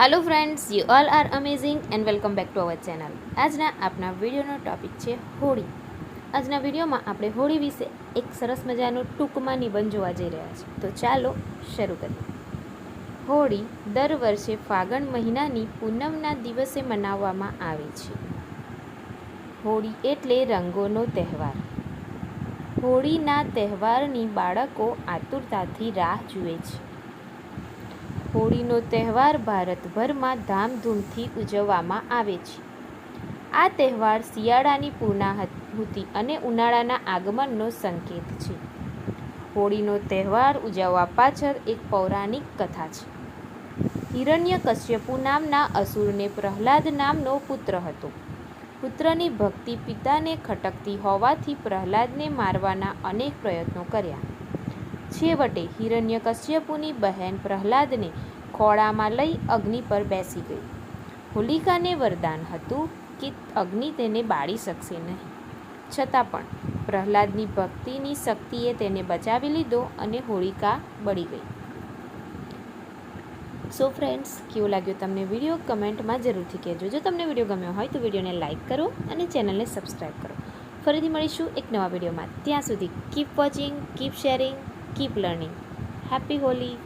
Hello friends you all are amazing and welcome back to our channel આજના આપણા વિડીયોનો topic છે હોળી. આજના વિડીયોમાં આપણે હોળી વિશે એક સરસ મજાનું ટૂંકમાં નિબંધ જોવા જઈ રહ્યા છીએ. તો ચાલો શરૂ કરીએ. હોળી દર વર્ષે ફાગણ મહિનાની પૂનમના દિવસે મનાવવામાં આવે છે. હોળી એટલે રંગોનો તહેવાર. હોળીના તહેવારની બાળકો આતુરતાથી રાહ જુએ છે. હોળીનો તહેવાર ભારતભરમાં ધામધૂમથી ઉજવવામાં આવે છે. આ તહેવાર શિયાળાની પૂર્ણાહુતિ અને ઉનાળાના આગમનનો સંકેત છે. હોળીનો તહેવાર ઉજવવા પાછળ એક પૌરાણિક કથા છે. હિરણ્યકશ્યપુ નામના અસુરને પ્રહલાદ નામનો પુત્ર હતો. પુત્રની ભક્તિ પિતાને ખટકતી હોવાથી પ્રહલાદને મારવાના અનેક પ્રયત્નો કર્યા. છેવટે હિરણ્યકશ્યપુની બહેન પ્રહલાદને ખોળામાં લઈ અગ્નિ પર બેસી ગઈ. હોલિકાને વરદાન હતું કે અગ્નિ તેને બાળી શકશે નહીં. છતાં પણ પ્રહલાદની ભક્તિની શક્તિએ તેને બચાવી લીધો અને હોલિકા બળી ગઈ. સો ફ્રેન્ડ્સ કેવો લાગ્યો તમને વીડિયો કમેન્ટમાં જરૂરથી કહેજો. જો તમને વીડિયો ગમ્યો હોય તો વિડીયોને લાઇક કરો અને ચેનલને સબસ્ક્રાઈબ કરો. ફરીથી મળીશું એક નવા વિડીયોમાં ત્યાં સુધી keep watching keep sharing keep learning happy Holi